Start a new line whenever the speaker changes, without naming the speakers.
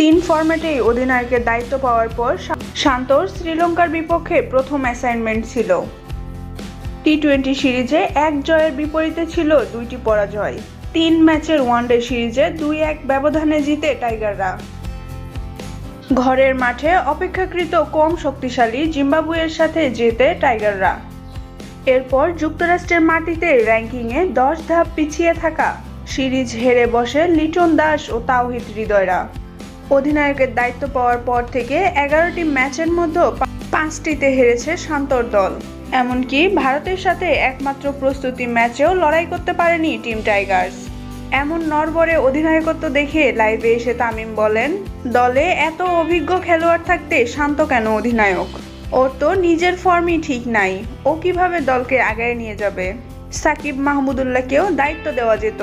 তিন ফরম্যাটেই অধিনায়কের দায়িত্ব পাওয়ার পর শান্তর শ্রীলঙ্কার বিপক্ষে প্রথম অ্যাসাইনমেন্ট ছিল। টি টোয়েন্টি সিরিজে এক জয়ের বিপরীতে ছিল দুইটি পরাজয়। তিন ম্যাচের ওয়ানডে সিরিজে দুই এক ব্যবধানে জিতে টাইগাররা। ঘরের মাঠে অপেক্ষাকৃত কম শক্তিশালী জিম্বাবুয়ের সাথে জেতে টাইগাররা। এরপর যুক্তরাষ্ট্রের মাটিতে র্যাঙ্কিংয়ে দশ ধাপ পিছিয়ে থাকা সিরিজ হেরে বসে লিটন দাস ও তাওহিদ হৃদয়রা। অধিনায়কের দায়িত্ব পাওয়ার পর থেকে এগারোটি ম্যাচের মধ্যে পাঁচটিতে হেরেছে শান্তর দল। এমনকি ভারতের সাথে একমাত্র প্রস্তুতি ম্যাচেও লড়াই করতে পারেনি টিম টাইগার্স। এমন নরবরে অধিনায়কত্ব দেখে লাইভে এসে তামিম বলেন, দলে এত অভিজ্ঞ খেলোয়াড় থাকতে শান্ত কেন অধিনায়ক? ওর তো নিজের ফর্মই ঠিক নাই। ও কীভাবে দলকে আগায় নিয়ে যাবে? সাকিব মাহমুদুল্লাহকেও দায়িত্ব দেওয়া যেত।